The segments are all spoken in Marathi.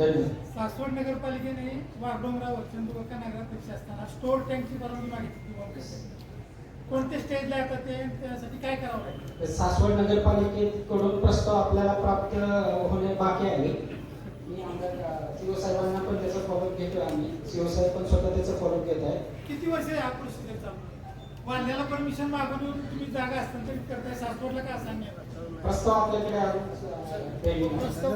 सासवड नगरपालिकेने वाघडोंगरावर चंदुर्गा नगराध्यक्ष असताना स्टोर टँकची परवानगी मागितली. कोणत्या स्टेजला येतात ते त्यासाठी काय करावं लागेल? सासवड नगरपालिकेकडून प्रस्ताव आपल्याला प्राप्त होणे बाकी आहे. मी आमदार सीओ साहेबांना पण त्याचा फॉलोअप घेतोय आम्ही. सीओ साहेब पण स्वतः त्याचा फॉलोअप घेत आहे किती वर्ष हा प्रोसिजर चालू? परमिशन मागून तुम्ही जागा हस्तांतरित करताय सासवडला का असा प्रस्ताव आपल्याकडे आहे. प्रस्ताव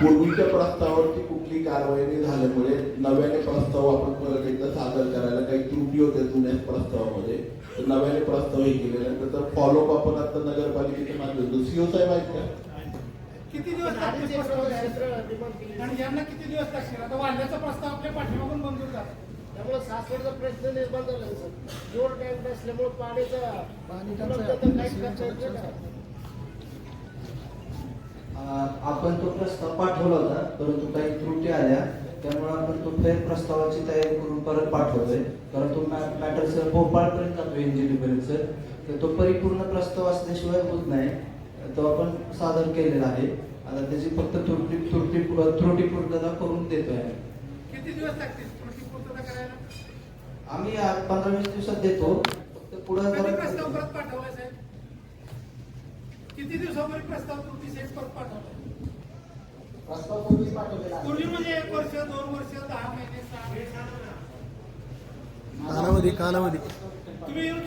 पूर्वीच्या प्रस्तावावरती कुठली कारवाई नाही झाल्यामुळे नव्याने प्रस्ताव आपण परत एकदा सादर करायला काही त्रुटी होत्या जुन्या प्रस्तावामध्ये. तर नव्याने प्रस्ताव हे केलेला त्याचा फॉलोअप आपण आता नगरपालिकेच्या माध्यमातून सीओ साहेब आहेत का? किती दिवस. आणि यांना किती दिवस लागतील? आता वाढल्याचा प्रस्ताव आपल्या पाठीमागून मंजूर झाला त्यामुळे सासवडचा प्रश्न निर्माण झाला सर. जोड टँक नसल्यामुळे पाण्याचा आपण तो प्रस्ताव पाठवला होता परंतु काही त्रुटी आल्या. त्यामुळे आपण तो फेर प्रस्तावाची तयारी करून परत पाठवतोय. कारण तो मॅटर सर भोपाळपर्यंत जातो सर. तर तो परिपूर्ण प्रस्ताव असल्याशिवाय होत नाही. तो आपण सादर केलेला आहे. आता त्याची फक्त त्रुटी त्रुटी त्रुटी पूर्तता करून देतोय. आम्ही. किती दिवस लागतील त्रुटी पूर्तता करायला? आम्ही आज पंधरा वीस दिवसात देतो. फक्त पुढे कधी प्रस्ताव परत पाठवला साहेब किती दिवसापूर्वी प्रस्ताव त्रुटी सेट पाठवला प्रस्ताव पूर्वी पाठवलेला आहे. पूर्वी म्हणजे एक वर्ष दोन वर्ष दहा महिने सहा महिने? कालावधी कालावधी. तुम्ही येऊन.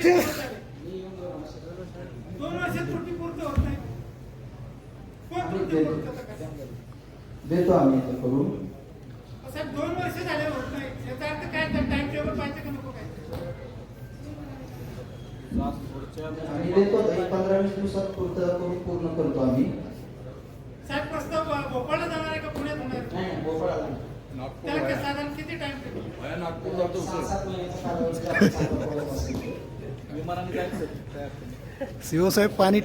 दोन वर्षात त्रुटी पूर्ण होत नाही. कोण त्रुटी? देतो. आम्ही ते करून. साहेब दोन वर्ष झाले होत नाही. याचा अर्थ काय? टाइम टेबल पाहिजे का नको काय? आम्ही देतो एक पंधरा वीस दिवसात पूर्तता करून पूर्ण करतो आम्ही. साहेब प्रस्ताव भोपाळला जाणार आहे का पुण्यात? होणार? नाही भोपाळला त्याला काय साधारण किती टाइम टेबल करत असेल. सीओ साहेब पाणी टाक